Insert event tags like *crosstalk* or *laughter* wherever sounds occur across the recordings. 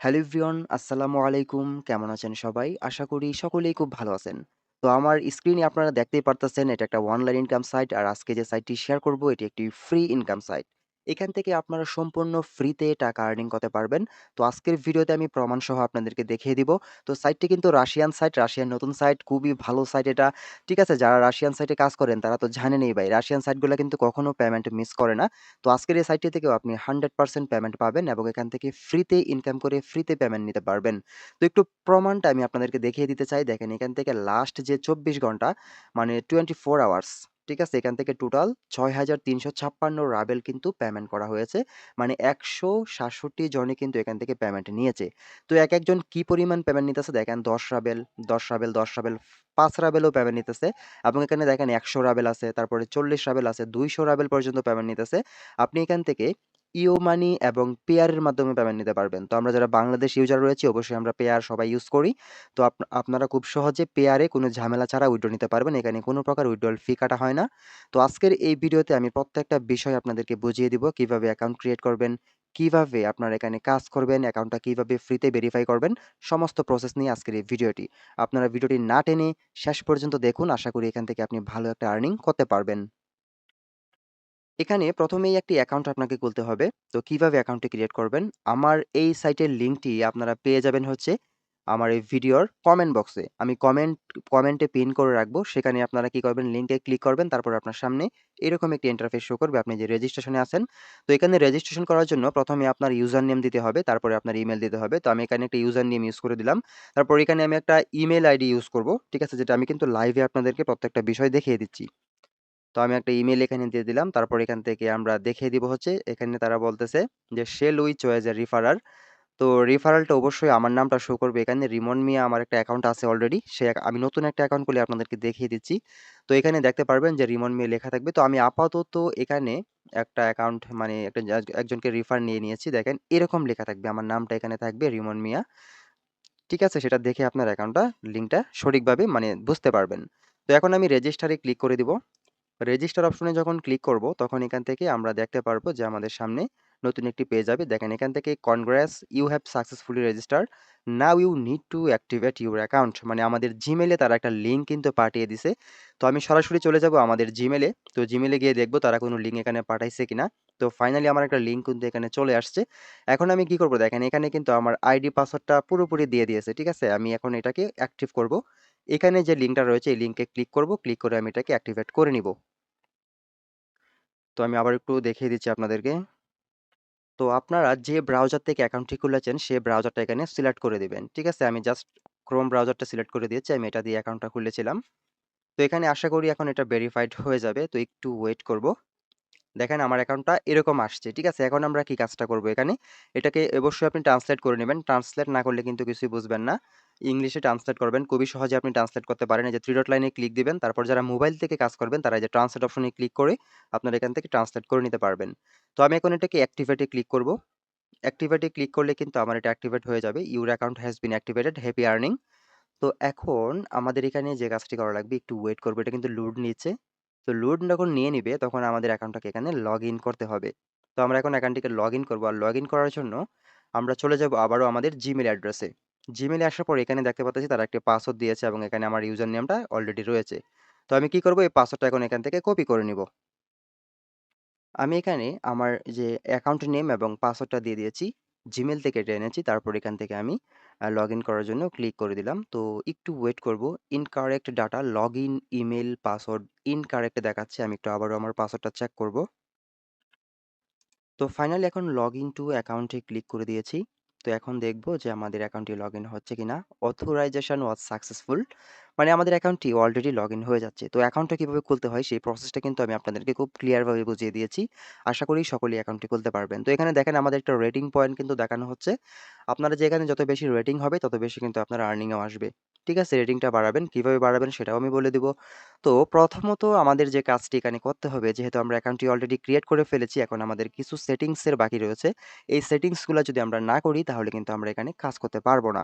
Hello everyone, আসসালামু আলাইকুম। কেমন আছেন সবাই? আশা করি সকলেই খুব ভালো আছেন। তো আমার স্ক্রিনে আপনারা দেখতেই পারতেছেন এটা একটা অনলাইন ইনকাম সাইট আর আজকে যে সাইটটি শেয়ার করব এটি একটি ফ্রি ইনকাম সাইট। এখান থেকে আপনারা সম্পূর্ণ ফ্রিতে টাকা আর্নিং করতে পারবেন। তো আজকের ভিডিওতে আমি প্রমাণসহ আপনাদেরকে দেখিয়ে দিব। তো সাইটটি কিন্তু রাশিয়ান সাইট, রাশিয়ান নতুন সাইট, খুবই ভালো সাইট এটা। ঠিক আছে? যারা রাশিয়ান সাইটে কাজ করেন তারা তো জানেনই ভাই রাশিয়ান সাইটগুলো কিন্তু কখনো পেমেন্ট মিস করে না। তো আজকের এই সাইটটি থেকেও আপনি 100% পেমেন্ট পাবেন এবং এখান থেকে ফ্রিতে ইনকাম করে ফ্রিতে পেমেন্ট নিতে পারবেন। তো একটু প্রমাণটা আমি আপনাদেরকে দেখিয়ে দিতে চাই। দেখেন এখান থেকে লাস্ট যে ২৪ ঘণ্টা মানে 24 আওয়ার্স ঠিক আছে? এখান থেকে টোটাল ৬৩৫৬ রাবেল কিন্তু পেমেন্ট করা হয়েছে। মানে একশো সাতষট্টি জনে কিন্তু এখান থেকে পেমেন্ট নিয়েছে। তো এক একজন কি পরিমাণ পেমেন্ট নিতেছে দেখেন ১০ রাবেল, ১০ রাবেল, ১০ রাবেল, পাঁচ রাবেলও পেমেন্ট নিতেছে এবং এখানে দেখেন ১০০ রাবেল আছে, তারপরে ৪০ রাবেল আছে, ২০০ রাবেল পর্যন্ত পেমেন্ট নিতেছে। আপনি এখান থেকে ইও মানি এবং পেয়ারের মাধ্যমে পেমেন্ট নিতে পারবেন। তো আমরা যারা বাংলাদেশ ইউজার রয়েছি অবশ্যই আমরা পেয়ার সবাই ইউজ করি। তো আপ আপনারা খুব সহজে পেয়ারে কোনো ঝামেলা ছাড়া উইথড্র নিতে পারবেন। এখানে কোনো প্রকার উইথড্রয়াল ফি কাটা হয় না। তো আজকের এই ভিডিওতে আমি প্রত্যেকটা বিষয় আপনাদেরকে বুঝিয়ে দিব কীভাবে অ্যাকাউন্ট ক্রিয়েট করবেন, কীভাবে আপনারা এখানে কাজ করবেন, অ্যাকাউন্টটা কীভাবে ফ্রিতে ভেরিফাই করবেন, সমস্ত প্রসেস নিয়ে আজকের এই ভিডিওটি। আপনারা ভিডিওটি না টেনে শেষ পর্যন্ত দেখুন। আশা করি এখান থেকে আপনি ভালো একটা আর্নিং করতে পারবেন। এখানে প্রথমেই একটি অ্যাকাউন্ট আপনাকে খুলতে হবে। তো কীভাবে অ্যাকাউন্টটি ক্রিয়েট করবেন? আমার এই সাইটের লিঙ্কটি আপনারা পেয়ে যাবেন হচ্ছে আমার এই ভিডিওর কমেন্ট বক্সে। আমি কমেন্ট কমেন্টে পিন করে রাখব। সেখানে আপনারা কি করবেন? লিঙ্কে ক্লিক করবেন। তারপর আপনার সামনে এরকম একটি ইন্টারফেস শো করবে। আপনি যে রেজিস্ট্রেশনে আছেন। তো এখানে রেজিস্ট্রেশন করার জন্য প্রথমে আপনার ইউজার নেম দিতে হবে। তারপরে আপনার ইমেল দিতে হবে। তো আমি এখানে একটা ইউজার নেম ইউজ করে দিলাম। তারপর এখানে আমি একটা ইমেল আইডি ইউজ করব। ঠিক আছে? যেটা আমি কিন্তু লাইভে আপনাদেরকে প্রত্যেকটা বিষয় দেখিয়ে দিচ্ছি। তো আমি একটা ইমেল এখানে দিয়ে দিলাম। তারপর এখান থেকে আমরা দেখিয়ে দিব হচ্ছে, এখানে তারা বলতেছে যে sell we choice a referrer. তো রেফারেলটা অবশ্যই আমার নামটা শো করবে এখানে রিমন মিয়া আমার একটা অ্যাকাউন্ট আছে অলরেডি। সে আমি নতুন একটা অ্যাকাউন্ট খুলে আপনাদেরকে দেখিয়ে দিচ্ছি। তো এখানে দেখতে পারবেন যে রিমন মিয়া লেখা থাকবে। তো আমি আপাতত এখানে একটা অ্যাকাউন্ট মানে একটা একজনকে রেফার নিয়ে নিয়েছি। দেখেন, এরকম লেখা থাকবে। আমার নামটা এখানে থাকবে রিমন মিয়া। ঠিক আছে? সেটা দেখে আপনার অ্যাকাউন্টটা লিঙ্কটা সঠিকভাবে মানে বুঝতে পারবেন। তো এখন আমি রেজিস্টারে ক্লিক করে দিব। রেজিস্টার অপশনে যখন ক্লিক করব, তখন এখান থেকে আমরা দেখতে পারব যে আমাদের সামনে নতুন একটি পেজ যাবে। দেখেন এখান থেকে congrats you have successfully register now you need to activate your account মানে আমাদের জিমেলে তারা একটা লিঙ্ক কিন্তু পাঠিয়ে দিছে। তো আমি সরাসরি চলে যাব আমাদের জিমেলে তো জিমেলে গিয়ে দেখব তারা কোনো লিঙ্ক এখানে পাঠাইছে কিনা। তো ফাইনালি আমার একটা লিঙ্ক কিন্তু এখানে চলে আসছে। এখন আমি কি করব? দেখেন এখানে কিন্তু আমার আইডি পাসওয়ার্ডটা পুরোপুরি দিয়ে দিয়েছে, ঠিক আছে? আমি এখন এটাকে অ্যাক্টিভ করব। এখানে যে লিঙ্কটা রয়েছে এই লিঙ্কে ক্লিক করব ক্লিক করে আমি এটাকে অ্যাক্টিভেট করে নিব তো আমি আবার একটু দেখিয়ে দিচ্ছি আপনাদেরকে। তো আপনারা যে ব্রাউজার থেকে অ্যাকাউন্টটি খুলেছেন, সে ব্রাউজারটা এখানে সিলেক্ট করে দেবেন ঠিক আছে? আমি জাস্ট ক্রোম ব্রাউজারটা সিলেক্ট করে দিয়েছি। আমি এটা দিয়ে অ্যাকাউন্টটা খুলেছিলাম। তো এখানে আশা করি এখন এটা ভেরিফাইড হয়ে যাবে। তো একটু ওয়েট করব। দেখেন আমার অ্যাকাউন্টটা এরকম আসছে। ঠিক আছে? এখন আমরা কি কাজটা করব এখানে? এটাকে অবশ্যই আপনি ট্রান্সলেট করে নেবেন। ট্রান্সলেট না করলে কিন্তু কিছুই বুঝবেন না। ইংলিশে ট্রান্সলেট করবেন। খুবই সহজে আপনি ট্রান্সলেট করতে পারেন। যে 3 ডট লাইনে ক্লিক দিবেন। তারপর যারা মোবাইল থেকে কাজ করবেন তারা যে ট্রান্সলেট অপশনে ক্লিক করে আপনারা এখান থেকে ট্রান্সলেট করে নিতে পারবেন। তো আমি এখন এটাকে অ্যাক্টিভেট ক্লিক করব। অ্যাক্টিভেট ক্লিক করলে কিন্তু আমার এটা অ্যাক্টিভেট হয়ে যাবে। Your account has been activated, happy earning. তো এখন আমাদের এখানে যে কাজটি করা লাগবে একটু ওয়েট করব। এটা কিন্তু লোড নিচ্ছে। তো লোড যখন নিয়ে নিবে, তখন আমাদের অ্যাকাউন্টটাকে এখানে লগ ইন করতে হবে। তো আমরা এখন অ্যাকাউন্টটিকে লগ ইন করব আর লগ ইন করার জন্য আমরা চলে যাব আবারও আমাদের জিমেল অ্যাড্রেসে। জিমেইলে আসার পর এখানে দেখতে পাচ্ছি তারা একটি পাসওয়ার্ড দিয়েছে এবং এখানে আমার ইউজার নেমটা অলরেডি রয়েছে। তো আমি কি করব এই পাসওয়ার্ডটা এখন এখান থেকে কপি করে নিব। আমি এখানে আমার যে অ্যাকাউন্ট নেম এবং পাসওয়ার্ডটা দিয়ে দিয়েছি। জিমেল থেকে এটা এনেছি। তারপর এখান থেকে আমি আ লগইন করার জন্য ক্লিক করে দিলাম। তো একটু ওয়েট করব। Incorrect data log in email password incorrect দেখাচ্ছে। আমি একটু আবারও আমার পাসওয়ার্ডটা চেক করব। তো ফাইনালি এখন লগ ইন টু অ্যাকাউন্টে ক্লিক করে দিয়েছি। তো এখন দেখব যে আমাদের অ্যাকাউন্টে লগ ইন হচ্ছে কিনা। Authorization was successful. মানে আমাদের অ্যাকাউন্টটি অলরেডি লগইন হয়ে যাচ্ছে। তো অ্যাকাউন্টটা কীভাবে খুলতে হয় সেই প্রসেসটা কিন্তু আমি আপনাদেরকে খুব ক্লিয়ারভাবে বুঝিয়ে দিয়েছি। আশা করি সকলেই অ্যাকাউন্টটি খুলতে পারবেন। তো এখানে দেখেন আমাদের একটা রেটিং পয়েন্ট কিন্তু দেখানো হচ্ছে। আপনারা যেখানে যত বেশি রেটিং হবে, তত বেশি কিন্তু আপনার আর্নিংও আসবে। ঠিক আছে? রেটিংটা বাড়াবেন। কীভাবে বাড়াবেন সেটাও আমি বলে দিব। তো প্রথমত আমাদের যে কাজটি এখানে করতে হবে, যেহেতু আমরা অ্যাকাউন্টটি অলরেডি ক্রিয়েট করে ফেলেছি, এখন আমাদের কিছু সেটিংসের বাকি রয়েছে। এই সেটিংসগুলো যদি আমরা না করি, তাহলে কিন্তু আমরা এখানে কাজ করতে পারব না।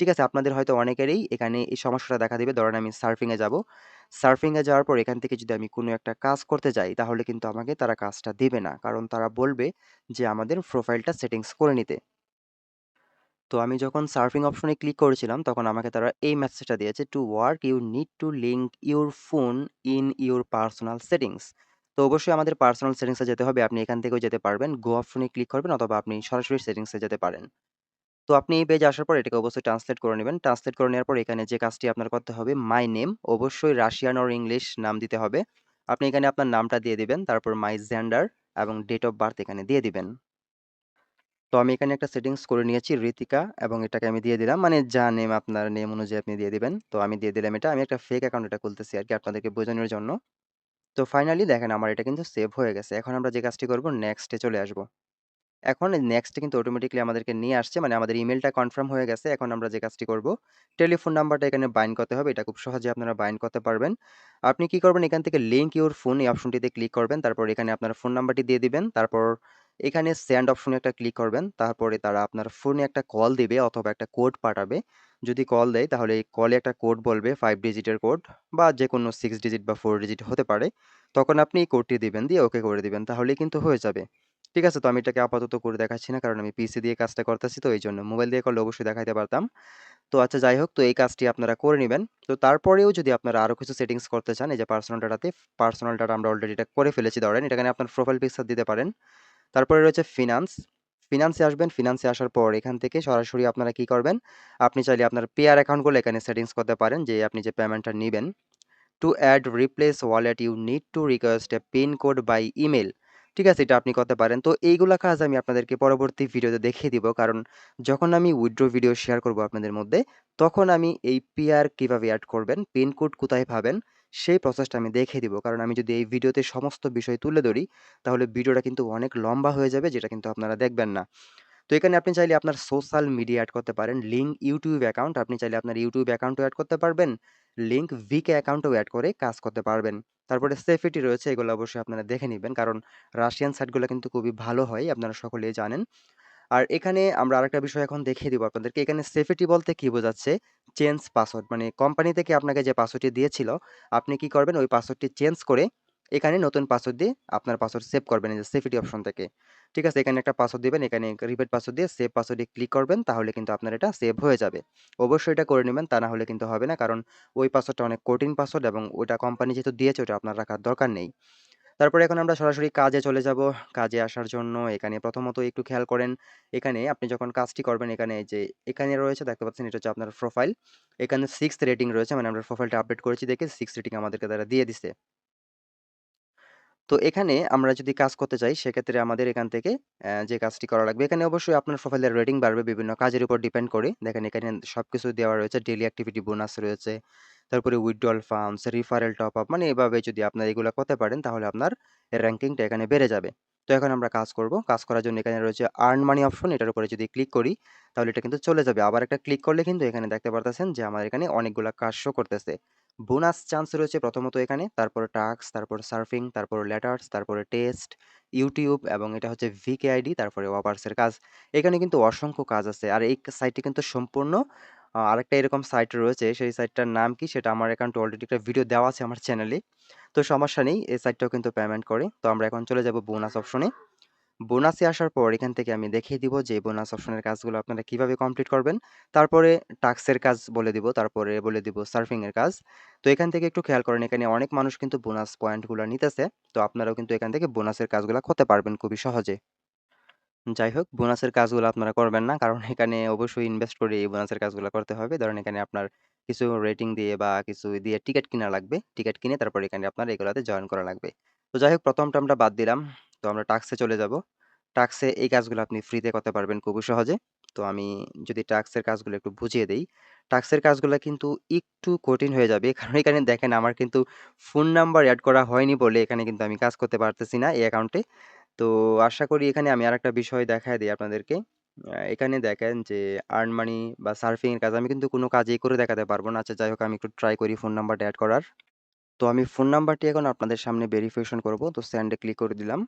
ঠিক আছে? আপনাদের হয়তো অনেকেরই এখানে এই সমস্যাটা দেখা দেবে ধরেন আমি সার্ফিংয়ে যাব। সার্ফিংয়ে যাওয়ার পর এখান থেকে যদি আমি কোনো একটা কাজ করতে যাই, তাহলে কিন্তু আমাকে তারা কাজটা দেবে না। কারণ তারা বলবে যে, আমাদের প্রোফাইলটা সেটিংস করে নিতে। তো আমি যখন সার্ফিং অপশনে ক্লিক করেছিলাম, তখন আমাকে তারা এই মেসেজটা দিয়েছে to work you need to link your phone in your personal settings তো অবশ্যই আমাদের পার্সোনাল সেটিংসে যেতে হবে আপনি এখান থেকেও যেতে পারবেন গো অপশনে ক্লিক করবেন অথবা আপনি সরাসরি সেটিংসে যেতে পারেন তো আপনি এই পেজে আসার পর এটাকে অবশ্যই ট্রান্সলেট করে নেবেন। ট্রান্সলেট করে নেওয়ার পর এখানে যে কাজটি আপনার করতে হবে মাই নেম অবশ্যই রাশিয়ান অর ইংলিশ নাম দিতে হবে। আপনি এখানে আপনার নামটা দিয়ে দিবেন, তারপর মাই জেন্ডার এবং ডেট অফ বার্থ এখানে দিয়ে দিবেন। তো আমি এখানে একটা সেটিংস করে নিয়েছি ঋতিকা এবং এটাকে আমি দিয়ে দিলাম। মানে যা নেম আপনার নেম অনুযায়ী আপনি দিয়ে দিবেন। তো আমি দিয়ে দিলাম এটা। আমি একটা ফেক অ্যাকাউন্ট এটা খুলতেছি আর কি আপনাদেরকে বোঝানোর জন্য। তো ফাইনালি দেখেন আমার এটা কিন্তু সেভ হয়ে গেছে। এখন আমরা যে কাজটি করব নেক্সটে চলে আসব। এখন নেক্সটে কিন্তু অটোমেটিক্যালি আমাদেরকে নিয়ে আসছে মানে আমাদের ইমেলটা কনফার্ম হয়ে গেছে, এখন আমরা যে কাজটি করব টেলিফোন নাম্বারটা এখানে বাইন্ড করতে হবে, এটা খুব সহজে আপনারা বাইন্ড করতে পারবেন। আপনি কি করবেন, এখান থেকে লিঙ্ক ইউর ফোন এই অপশনটিতে ক্লিক করবেন, তারপর এখানে আপনার ফোন নাম্বারটি দিয়ে দিবেন, তারপর এখানে সেন্ড অপশনে একটা ক্লিক করবেন, তারপরে তারা আপনার ফোনে একটা কল দিবে অথবা একটা কোড পাঠাবে। যদি কল দেয়, তাহলে এই কলে একটা কোড বলবে ফাইভ ডিজিটের কোড বা যে কোনো সিক্স ডিজিট বা ফোর ডিজিট হতে পারে, তখন আপনি এই কোডটি দিবেন, দিয়ে ওকে করে দিবেন, তাহলেই কিন্তু হয়ে যাবে। ঠিক আছে? তো আমি এটাকে আপাতত করে দেখাচ্ছি না। কারণ আমি পিসি দিয়ে কাজটা করতেছি, তো এই জন্য মোবাইল দিয়ে করলে অবশ্যই দেখাইতে পারতাম। তো আচ্ছা যাই হোক, তো এই কাজটি আপনারা করে নেবেন। তো তারপরেও যদি আপনারা আরও কিছু সেটিংস করতে চান, এই যে পার্সোনাল ডাটাতে পার্সোনাল ডাটা আমরা অলরেডি এটা করে ফেলেছি, ধরেন এখানে আপনার প্রোফাইল পিকচার দিতে পারেন। তারপরে রয়েছে ফিনান্স ফিনান্সে আসবেন ফিনান্সে আসার পর এখান থেকে সরাসরি আপনারা কি করবেন? আপনি চাইলে আপনার পেয়ার অ্যাকাউন্টগুলো এখানে সেটিংস করতে পারেন, যে আপনি যে পেমেন্টটা নেবেন। To add replace wallet you need to request a pin code by email ঠিক আছে, এটা আপনি করতে পারেন। তো এইগুলা কাজ আমি আপনাদেরকে পরবর্তী ভিডিওতে দেখিয়ে দিব। কারণ যখন আমি উইড্রো ভিডিও শেয়ার করব আপনাদের মধ্যে, তখন আমি এই পিআর কীভাবে অ্যাড করবেন পিন কোড কোথায় পাবেন, সেই প্রসেসটা আমি দেখিয়ে দিব। কারণ আমি যদি এই ভিডিওতে সমস্ত বিষয় তুলে ধরি, তাহলে ভিডিওটা কিন্তু অনেক লম্বা হয়ে যাবে, যেটা কিন্তু আপনারা দেখবেন না। তো এখানে আপনি চাইলে আপনার সোশ্যাল মিডিয়া অ্যাড করতে পারেন লিঙ্ক ইউটিউব অ্যাকাউন্ট আপনি চাইলে আপনার ইউটিউব অ্যাকাউন্টও অ্যাড করতে পারবেন লিঙ্ক ভিকে অ্যাকাউন্টও অ্যাড করে কাজ করতে পারবেন। তারপরে সেফিটি রয়েছে, এগুলো অবশ্যই আপনারা দেখে নেবেন। কারণ রাশিয়ান সাইটগুলো কিন্তু খুবই ভালো হয়, আপনারা সকলেই জানেন। আর এখানে আমরা আরেকটা বিষয় এখন দেখিয়ে দিব আপনাদেরকে। এখানে সেফিটি বলতে কি বোঝাচ্ছে? চেঞ্জ পাসওয়ার্ড মানে কোম্পানি থেকে আপনাকে যে পাসওয়ার্ডটি দিয়েছিল, আপনি কি করবেন? ওই পাসওয়ার্ডটি চেঞ্জ করে এখানে নতুন পাসওয়ার্ড দিয়ে আপনার পাসওয়ার্ড সেভ করবেন এই যে সেফিটি অপশন থেকে। ঠিক আছে? এখানে একটা পাসওয়ার্ড দেবেন, এখানে রিপিট পাসওয়ার্ড দিয়ে সেভ পাসওয়ার্ডে ক্লিক করবেন, তাহলে কিন্তু আপনার এটা সেভ হয়ে যাবে। অবশ্যই এটা করে নেবেন, তা না হলে কিন্তু হবে না, কারণ ওই পাসওয়ার্ডটা অনেক কঠিন পাসওয়ার্ড এবং ওটা কোম্পানি যেহেতু দিয়েছে, ওটা আপনার রাখার দরকার নেই। তারপরে এখন আমরা সরাসরি কাজে চলে যাব। কাজে আসার জন্য এখানে প্রথমত একটু খেয়াল করেন, এখানে আপনি যখন কাজটি করবেন, এখানে যে এখানে রয়েছে, দেখতে পাচ্ছেন এটা হচ্ছে আপনার প্রোফাইল এখানে সিক্স রেটিং রয়েছে মানে আমরা প্রোফাইলটা আপডেট করেছি দেখে সিক্স রেটিং আমাদেরকে তারা দিয়ে দিছে। তো এখানে আমরা যদি কাজ করতে চাই সেক্ষেত্রে আমাদের এখান থেকে যে কাজটি করা লাগবে। এখানে অবশ্যই আপনার প্রোফাইলের রেটিং বাড়বে বিভিন্ন কাজের উপর ডিপেন্ড করে। দেখেন এখানে সবকিছু দেওয়া রয়েছে। ডেইলি অ্যাক্টিভিটি বোনাস রয়েছে। তারপরে withdrawal funds referral top up মানে এভাবে যদি আপনার এগুলো করতে পারেন, তাহলে আপনার র্যাঙ্কিংটা এখানে বেড়ে যাবে। তো এখন আমরা কাজ করব। কাজ করার জন্য এখানে রয়েছে আর্ন মানি অপশন এটার উপরে যদি ক্লিক করি, তাহলে এটা কিন্তু চলে যাবে। আবার একটা ক্লিক করলে কিন্তু এখানে দেখতে পারতেছেন যে, আমার এখানে অনেকগুলা কাজ শো করতেছে। বোনাস চান্স রয়েছে প্রথমত এখানে, তারপর টাস্ক, তারপর সার্ফিং, তারপর লেটার্স, তারপরে টেস্ট, ইউটিউব এবং এটা হচ্ছে ভিকে আইডি তারপরে ওয়াপার্সের কাজ। এখানে কিন্তু অসংখ্য কাজ আছে আর এই সাইটটি কিন্তু সম্পূর্ণ আরেকটা এরকম সাইট রয়েছে, সেই সাইটটার নাম কি সেটা আমার অ্যাকাউন্টে অলরেডি একটা ভিডিও দেওয়া আছে আমার চ্যানেলে তো সমস্যা নেই, এই সাইটটাও কিন্তু পেমেন্ট করে। তো আমরা এখন চলে যাব বোনাস অপশনে বোনাসে আসার পর এখান থেকে আমি দেখিয়ে দিব যে বোনাস অপশনের কাজগুলো আপনারা কীভাবে কমপ্লিট করবেন। তারপরে টাস্কের কাজ বলে দিব, তারপরে বলে দিব সার্ফিং এর কাজ। তো এখান থেকে একটু খেয়াল করেন, এখানে অনেক মানুষ কিন্তু বোনাস পয়েন্টগুলো নিতেছে। তো আপনারাও কিন্তু এখান থেকে বোনাসের কাজগুলো করতে পারবেন খুবই সহজে। যাই হোক, বোনাসের কাজগুলো আপনারা করবেন না, কারণ এখানে অবশ্যই ইনভেস্ট করে এই বোনাসের কাজগুলো করতে হবে। ধরেন এখানে আপনার কিছু রেটিং দিয়ে বা কিছু দিয়ে টিকিট কিনা লাগবে। টিকিট কিনে তারপর এখানে আপনার এগুলাতে জয়েন করা লাগবে। তো যাই হোক, প্রথমটা আমরা বাদ দিলাম। তো আমরা টাক্সে চলে যাব টাক্সে এই কাজগুলো আপনি ফ্রিতে করতে পারবেন খুবই সহজে তো আমি যদি টাক্সের কাজগুলো একটু বুঝিয়ে দেই টাক্সের কাজগুলো কিন্তু একটু কঠিন হয়ে যাবে *laughs* কারণ এখানে দেখেন আমার কিন্তু ফোন নাম্বার অ্যাড করা হয়নি বলে এখানে কিন্তু আমি কাজ করতে পারতেছি না এই অ্যাকাউন্টে তো আশা করি এখানে আমি আরেকটা বিষয় দেখায় দিই আপনাদেরকে। এখানে দেখেন যে আর্ন মানি বা সার্ফিং এর কাজ আমি কিন্তু কোনো কাজেই করে দেখাতে পারব না। আচ্ছা যাই হোক, আমি একটু ট্রাই করি ফোন নাম্বারটা অ্যাড করার। তো আমি ফোন নাম্বারটি এখন আপনাদের সামনে ভেরিফিকেশন করব। তো স্যান্ডে ক্লিক করে দিলাম।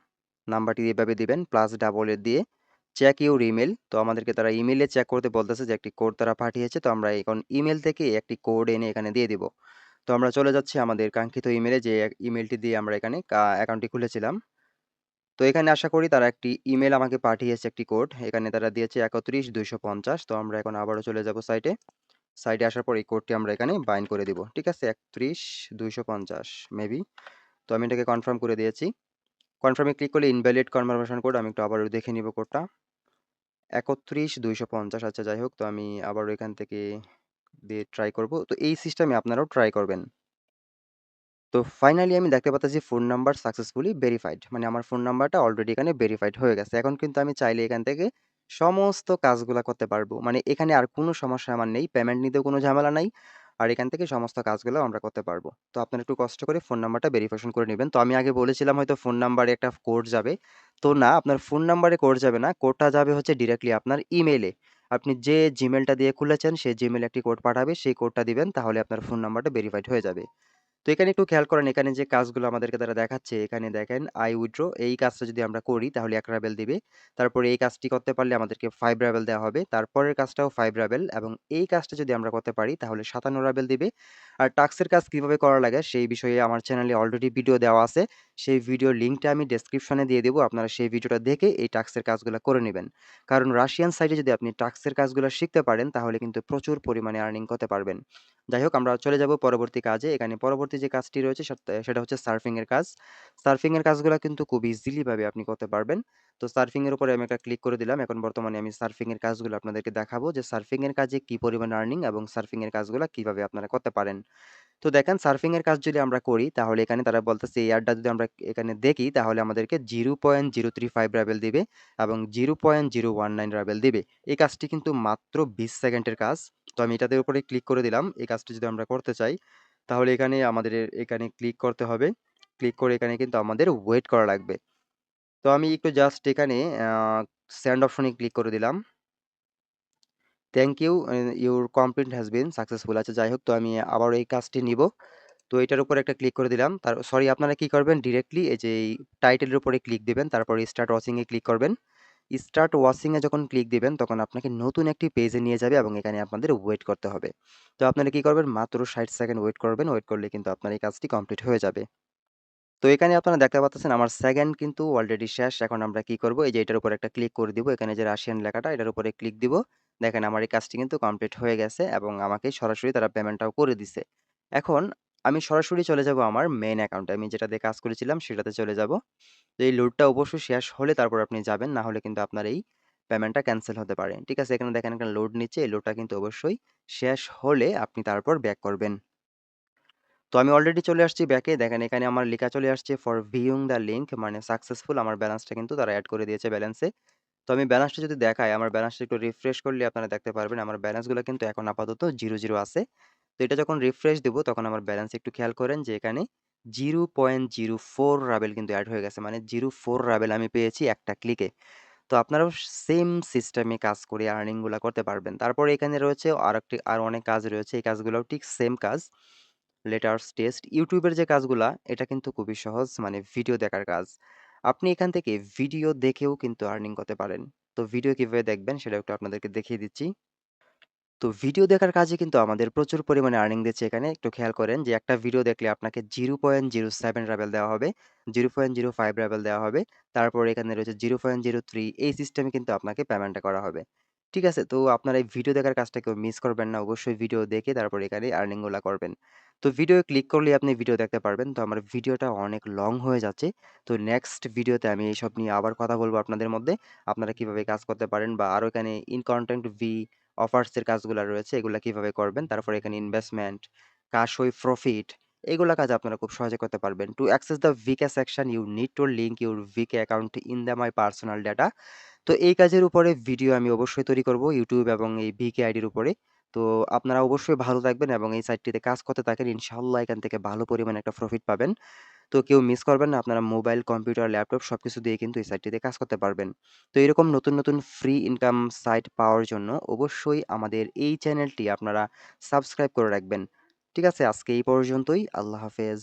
নাম্বারটি এভাবে দিবেন প্লাস ডাবল এ দিয়ে চেক ইউর ইমেইল। তো আমাদেরকে তারা ইমেইলে চেক করতে বলতেছে যে একটি কোড তারা পাঠিয়েছে। তো আমরা এখন ইমেইল থেকে একটি কোড এনে এখানে দিয়ে দিব। তো আমরা চলে যাচ্ছি আমাদের কাঙ্ক্ষিত ইমেইলে যে ইমেইলটি দিয়ে আমরা এখানে অ্যাকাউন্টটি খুলেছিলাম। তো এখানে আশা করি তারা একটি ইমেইল আমাকে পাঠিয়েছে একটি কোড। এখানে তারা দিয়েছে ৩১,২৫০ তো আমরা এখন আবারও চলে যাব সাইটে। সাইটে আসার পর এই কোডটি আমরা এখানে বাইন্ড করে দিব। ঠিক আছে? ৩১,২৫০ মেবি। তো আমি এটাকে কনফার্ম করে দিয়েছি। কনফার্মে ক্লিক করলে ইনভ্যালিড কনফার্মেশন কোড আমি একটু আবারও দেখে নিব কোডটা। ৩১,২৫০ আচ্ছা যাই হোক তো আমি আবারও এখান থেকে দিয়ে ট্রাই করব। তো এই সিস্টেমে আপনারাও ট্রাই করবেন। তো ফাইনালি আমি দেখতে পাচ্ছি ফোন নাম্বার সাকসেসফুলি ভেরিফাইড। মানে আমার ফোন নাম্বারটা অলরেডি এখানে ভেরিফাইড হয়ে গেছে। এখন কিন্তু আমি চাইলে এখান থেকে সমস্ত কাজগুলো করতে পারব। মানে এখানে আর কোনো সমস্যা আমার নেই। পেমেন্ট নিতেও কোনো ঝামেলা নাই। আর এখান থেকে সমস্ত কাজগুলো আমরা করতে পারব। তো আপনারা একটু কষ্ট করে ফোন নাম্বারটা ভেরিফিকেশন করে নেবেন তো আমি আগে বলেছিলাম হয়তো ফোন নাম্বারে একটা কোড যাবে। তো না, আপনার ফোন নাম্বারে কোড যাবে না। কোডটা যাবে হচ্ছে ডিরেক্টলি আপনার ইমেলে আপনি যে জিমেলটা দিয়ে খুলেছেন সেই জিমেলে একটি কোড পাঠাবে। সেই কোডটা দিবেন, তাহলে আপনার ফোন নাম্বারটা ভেরিফাইড হয়ে যাবে। তো এখানে একটু খেয়াল করেন, এখানে যে কাজগুলো আমাদেরকে তারা দেখাচ্ছে, এখানে দেখেন আই উইড্রো এই কাজটা যদি আমরা করি তাহলে এক রাবেল দিবে। তারপরে এই কাজটি করতে পারলে আমাদেরকে ফাইভ রাবেল দেওয়া হবে। তারপরের কাজটাও ফাইভ রাবেল এবং এই কাজটা যদি আমরা করতে পারি তাহলে সাতান্ন রাবেল দিবে। আর টাক্সের কাজ কীভাবে করা লাগে সেই বিষয়ে আমার চ্যানেলে অলরেডি ভিডিও দেওয়া আছে। সেই ভিডিওর লিঙ্কটা আমি ডেসক্রিপশনে দিয়ে দেবো, আপনারা সেই ভিডিওটা দেখে এই টাক্সের কাজগুলো করে নেবেন। কারণ রাশিয়ান সাইডে যদি আপনি টাক্সের কাজগুলো শিখতে পারেন, তাহলে কিন্তু প্রচুর পরিমাণে আর্নিং করতে পারবেন। যাই হোক, আমরা চলে যাব পরবর্তী কাজে। এখানে পরবর্তী যে কাজটি রয়েছে, সেটা হচ্ছে সার্ফিংয়ের কাজ। সার্ফিংয়ের কাজগুলো কিন্তু খুব ইজিলি ভাবে আপনি করতে পারবেন। তো সার্ফিংয়ের উপরে আমি একটা ক্লিক করে দিলাম। এখন বর্তমানে আমি সার্ফিংয়ের কাজগুলো আপনাদেরকে দেখাবো যে সার্ফিংয়ের কাজে কী পরিমাণ আর্নিং এবং সার্ফিংয়ের কাজগুলো কীভাবে আপনারা করতে পারেন। তো দেখেন সার্ফিং এর কাজ যদি আমরা করি, তাহলে এখানে তারা বলতেছে এই যদি আমরা এখানে দেখি, তাহলে আমাদেরকে zero point zero three five ruble দিবে এবং zero point zero one nine ruble দিবে। এই কাজটি কিন্তু মাত্র বিশ সেকেন্ডের কাজ। তো আমি এটাতে উপরে ক্লিক করে দিলাম। এই কাজটি যদি আমরা করতে চাই, তাহলে এখানে আমাদের এখানে ক্লিক করতে হবে। ক্লিক করে এখানে কিন্তু আমাদের ওয়েট করা লাগবে। তো আমি একটু জাস্ট এখানে সেন্ড অপশনে ক্লিক করে দিলাম। Thank you your complete has been successful আচ্ছা যাই হোক, তো আমি আবার এই কাজটি নিব। তো এটার উপর একটা ক্লিক করে দিলাম। তার সরি আপনারা কি করবেন ডিরেক্টলি এই যে এই টাইটেলের উপরে ক্লিক দিবেন, তারপর স্টার্ট ওয়াচিংয়ে ক্লিক করবেন। স্টার্ট ওয়াচিংয়ে যখন ক্লিক দিবেন, তখন আপনাকে নতুন একটি পেজে নিয়ে যাবে এবং এখানে আপনাদের ওয়েট করতে হবে। তো আপনারা কি করবেন? মাত্র ষাট সেকেন্ড ওয়েট করবেন। ওয়েট করলে কিন্তু আপনার এই কাজটি কমপ্লিট হয়ে যাবে। তো এখানে আপনারা দেখতে পাচ্ছেন, আমার সেকেন্ড কিন্তু অলরেডি শেষ। এখন আমরা কি করব? এই যে এটার উপর একটা ক্লিক করে দিব। এখানে যে রাশিয়ান লেখাটা, এটার উপরে ক্লিক দিব। দেখেন আমার এই কাজটি কিন্তু কমপ্লিট হয়ে গেছে এবং আমাকে সরাসরি তারা পেমেন্টটাও করে দিছে। এখন আমি সরাসরি চলে যাব আমার মেইন অ্যাকাউন্টে আমি যেটা দিয়ে কাজ করেছিলাম সেটাতে চলে যাব। তো এই লোডটা অবশ্যই শেষ হলে তারপর আপনি যাবেন, না হলে কিন্তু আপনার এই পেমেন্টটা ক্যান্সেল হতে পারে। ঠিক আছে, এখানে দেখেন একটা লোড নিচ্ছে, এই লোডটা কিন্তু অবশ্যই শেষ হলে আপনি তারপর ব্যাক করবেন। তো আমি অলরেডি চলে আসছি ব্যাকে দেখেন এখানে আমার লেখা চলে আসছে ফর ভিউং দ্য লিঙ্ক মানে সাকসেসফুল আমার ব্যালেন্সটা কিন্তু তারা অ্যাড করে দিয়েছে ব্যালেন্সে তো আমি ব্যালেন্সটা যদি দেখাই, আমার ব্যালেন্সটা একটু রিফ্রেশ করলে আপনারা দেখতে পারবেন, আমার ব্যালেন্সগুলো কিন্তু এখন আপাতত জিরো জিরো আছে। তো এটা যখন রিফ্রেশ দেবো, তখন আমার ব্যালেন্স একটু খেয়াল করেন যে এখানে zero point zero four ruble কিন্তু অ্যাড হয়ে গেছে। মানে জিরো ফোর রাবেল আমি পেয়েছি একটা ক্লিকে তো আপনারাও সেম সিস্টেমে কাজ করে আর্নিংগুলো করতে পারবেন। তারপর এখানে রয়েছে আর একটি আর অনেক কাজ রয়েছে। এই কাজগুলোও ঠিক সেম কাজ। লেটার্স টেস্ট ইউটিউবের যে কাজগুলা, এটা কিন্তু খুবই সহজ মানে ভিডিও দেখার কাজ। আপনি এখান থেকে ভিডিও দেখেও কিন্তু আর্নিং করতে পারেন। তো ভিডিও কীভাবে দেখবেন সেটা একটু আপনাদেরকে দেখিয়ে দিচ্ছি। তো ভিডিও দেখার কাজে কিন্তু আমাদের প্রচুর পরিমাণে আর্নিং দিচ্ছে এখানে। একটু খেয়াল করেন যে একটা ভিডিও দেখলে আপনাকে zero point zero seven ruble দেওয়া হবে zero point zero five ruble দেওয়া হবে। তারপর এখানে রয়েছে জিরো পয়েন্ট জিরো থ্রি এই সিস্টেমে কিন্তু আপনাকে পেমেন্টটা করা হবে। ঠিক আছে? তো আপনারা এই ভিডিও দেখার কাজটা কেউ মিস করবেন না। অবশ্যই ভিডিও দেখে তারপর এখানে আর্নিংগুলো করবেন। তো ভিডিও ক্লিক করলে আপনি ভিডিও দেখতে পারবেন। তো আমার ভিডিওটা অনেক লং হয়ে যাচ্ছে। তো নেক্সট ভিডিওতে আমি এইসব নিয়ে আবার কথা বলব আপনাদের মধ্যে। আপনারা কীভাবে কাজ করতে পারেন বা আরও এখানে ইন কন্টেন্ট ভি অফার্সের কাজগুলো রয়েছে, এগুলো কীভাবে করবেন? তারপর এখানে ইনভেস্টমেন্ট কাশ ওই প্রফিট এগুলো কাজ আপনারা খুব সহজে করতে পারবেন। To access the VK section you need to link your VK account in the my personal data তো এই কাজের উপরে ভিডিও আমি অবশ্যই তৈরি করব ইউটিউব এবং এই ভিকে আইডির উপরে। তো আপনারা অবশ্যই ভালো থাকবেন এবং এই সাইটটিতে কাজ করতে থাকেন। ইনশাল্লাহ এখান থেকে ভালো পরিমাণে একটা প্রফিট পাবেন। তো কেউ মিস করবেন না, আপনারা মোবাইল কম্পিউটার ল্যাপটপ সব কিছু দিয়ে কিন্তু এই সাইটটিতে কাজ করতে পারবেন। তো এরকম নতুন নতুন ফ্রি ইনকাম সাইট পাওয়ার জন্য অবশ্যই আমাদের এই চ্যানেলটি আপনারা সাবস্ক্রাইব করে রাখবেন। ঠিক আছে, আজকে এই পর্যন্তই। আল্লাহ হাফেজ।